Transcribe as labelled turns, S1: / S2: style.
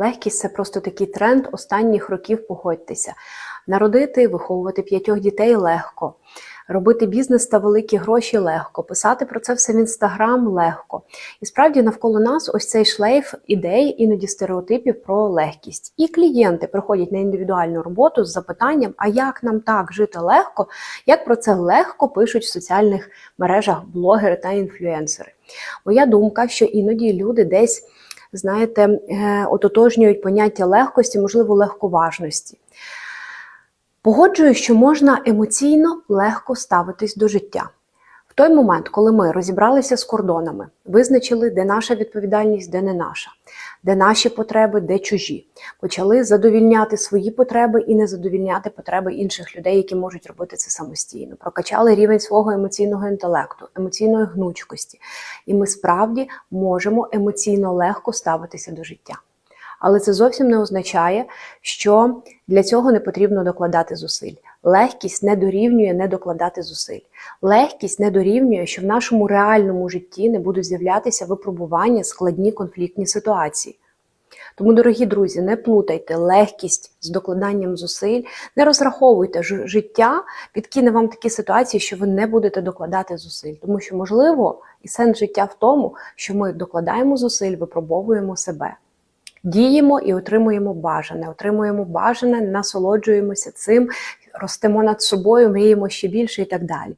S1: Легкість це просто такий тренд останніх років, погодьтеся. Народити, виховувати п'ятьох дітей легко. Робити бізнес та великі гроші легко, писати про це все в інстаграм легко. І справді навколо нас ось цей шлейф ідей, іноді стереотипів про легкість. І клієнти приходять на індивідуальну роботу з запитанням: а як нам так жити легко, як про це легко пишуть в соціальних мережах блогери та інфлюенсери. Моя думка, що іноді люди десь, знаєте, е, ототожнюють поняття легкості, можливо, легковажності. Погоджую, що можна емоційно легко ставитись до життя. Той момент, коли ми розібралися з кордонами, визначили, де наша відповідальність, де не наша, де наші потреби, де чужі, почали задовільняти свої потреби і не задовільняти потреби інших людей, які можуть робити це самостійно, прокачали рівень свого емоційного інтелекту, емоційної гнучкості, і ми справді можемо емоційно легко ставитися до життя. Але це зовсім не означає, що для цього не потрібно докладати зусиль. Легкість не дорівнює не докладати зусиль. Легкість не дорівнює, що в нашому реальному житті не будуть з'являтися випробування, складні конфліктні ситуації. Тому, дорогі друзі, не плутайте легкість з докладанням зусиль, не розраховуйте життя, підкине вам такі ситуації, що ви не будете докладати зусиль. Тому що, можливо, і сенс життя в тому, що ми докладаємо зусиль, випробовуємо себе. Діємо і отримуємо бажане, отримуємо бажане, насолоджуємося цим, ростемо над собою, мріємо ще більше і так далі.